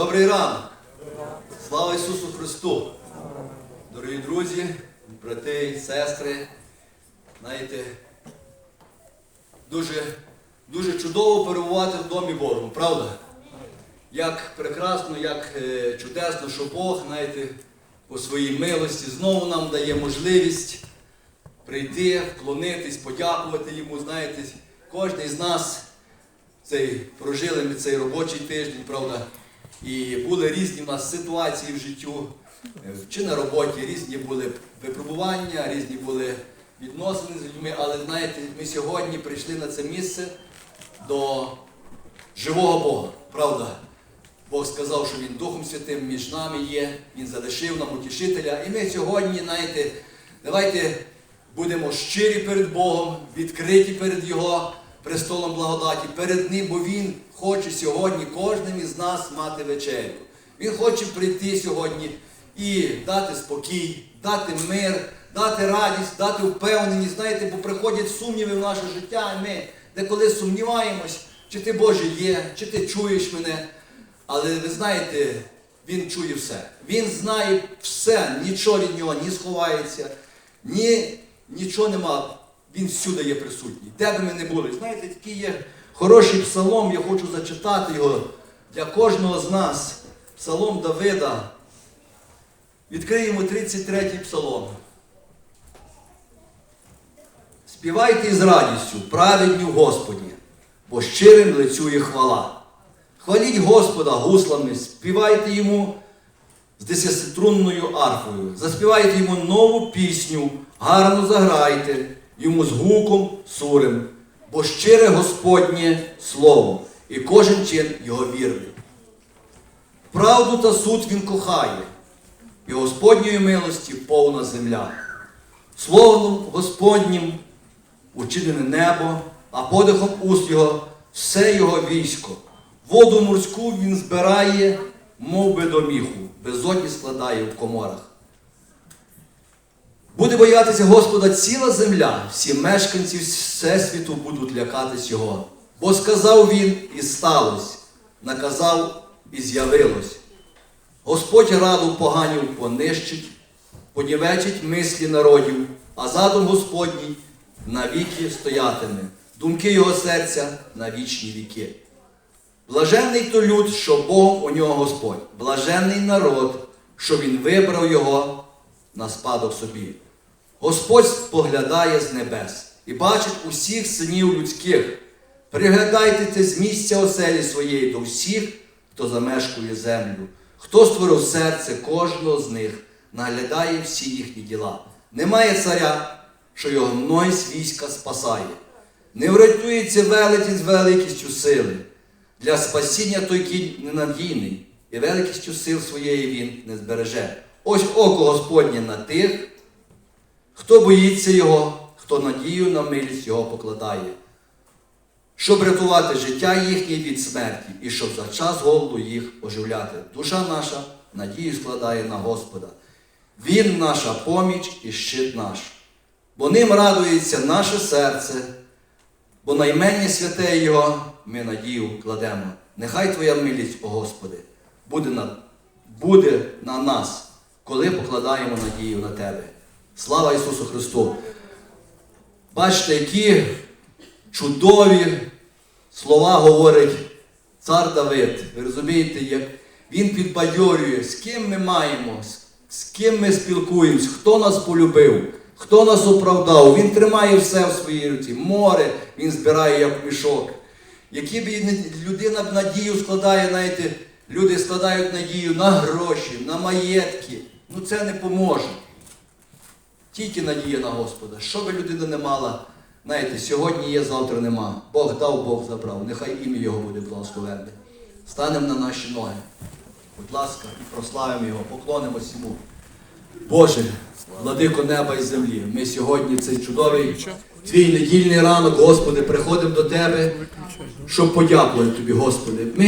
Добрий ранок! Слава Ісусу Христу! Дорогі друзі, брати, сестри, знаєте, дуже, дуже чудово перебувати в Домі Божому, правда? Як прекрасно, як е, чудесно, що Бог, знаєте, по своїй милості знову нам дає можливість прийти, вклонитись, подякувати йому. Знаєте, кожен з нас цей, прожили ми цей робочий тиждень, правда, і були різні в нас ситуації в життю, чи на роботі, різні були випробування, різні були відносини з людьми, але знаєте, ми сьогодні прийшли на це місце до живого Бога, правда? Бог сказав, що Він Духом Святим між нами є, Він залишив нам утішителя. І ми сьогодні, знаєте, давайте будемо щирі перед Богом, відкриті перед Його престолом благодаті, перед Ним, бо Він хоче сьогодні кожним із нас мати вечерю. Він хоче прийти сьогодні і дати спокій, дати мир, дати радість, дати впевненість. Знаєте, бо приходять сумніви в наше життя, і ми деколи сумніваємось, чи ти Боже є, чи ти чуєш мене. Але ви знаєте, він чує все. Він знає все, нічого від нього не сховається, ні, нічого нема. Він всюди є присутній. Де би ми не були. Знаєте, такий є хороший псалом, я хочу зачитати його для кожного з нас. Псалом Давида. Відкриємо 33-й псалом. Співайте із радістю, праведні в Господі, бо щирим лицює хвала. Хваліть Господа гуслами, співайте йому з десятиструнною арфою, заспівайте йому нову пісню, гарно заграйте, йому з гуком сурим, бо щире Господнє слово, і кожен чин його вірний. Правду та суд він кохає, і Господньої милості повна земля. Словом Господнім учинене небо, а подихом уст його все його військо. Воду морську він збирає, мов би до міху, безодні складає в коморах. Буде боятися Господа ціла земля, всі мешканці Всесвіту будуть лякатись Його. Бо сказав він і сталося, наказав і з'явилось. Господь раду поганів понищить, понівечить мислі народів, а задум Господній навіки стоятиме, думки його серця на вічні віки. Блаженний то люд, що Богом у нього Господь, блаженний народ, що Він вибрав його на спадок собі. Господь споглядає з небес і бачить усіх синів людських. Приглядайтеся з місця оселі своєї до всіх, хто замешкує землю, хто створив серце кожного з них, наглядає всі їхні діла. Немає царя, що його мнойсь війська спасає. Не врятується велетень з великістю сили. Для спасіння той кінь ненадійний, і великістю сил своєї він не збереже. Ось око Господнє на тих, хто боїться Його, хто надію на милість Його покладає, щоб рятувати життя їхнє від смерті і щоб за час голоду їх оживляти. Душа наша надію складає на Господа. Він наша поміч і щит наш, бо ним радується наше серце, бо наймення святе Його ми надію кладемо. Нехай Твоя милість, о Господи, буде на, буде на нас, коли покладаємо надію на Тебе. Слава Ісусу Христу! Бачите, які чудові слова говорить цар Давид. Ви розумієте, як він підбадьорює, з ким ми маємо, з- ким ми спілкуємось, хто нас полюбив, хто нас оправдав. Він тримає все в своїй руці. Море він збирає як мішок. Які б людина б надію складає, знаєте, люди складають надію на гроші, на маєтки. Ну це не поможе. Тільки надія на Господа. Що би людина не мала, знаєте, сьогодні є, завтра нема. Бог дав, Бог забрав. Нехай ім'я Його буде благословенне. Станемо на наші ноги. Будь ласка, і прославимо Його, поклонимось йому. Боже, владико неба і землі, ми сьогодні цей чудовий твій недільний ранок, Господи, приходимо до Тебе, щоб подякувати Тобі, Господи. Ми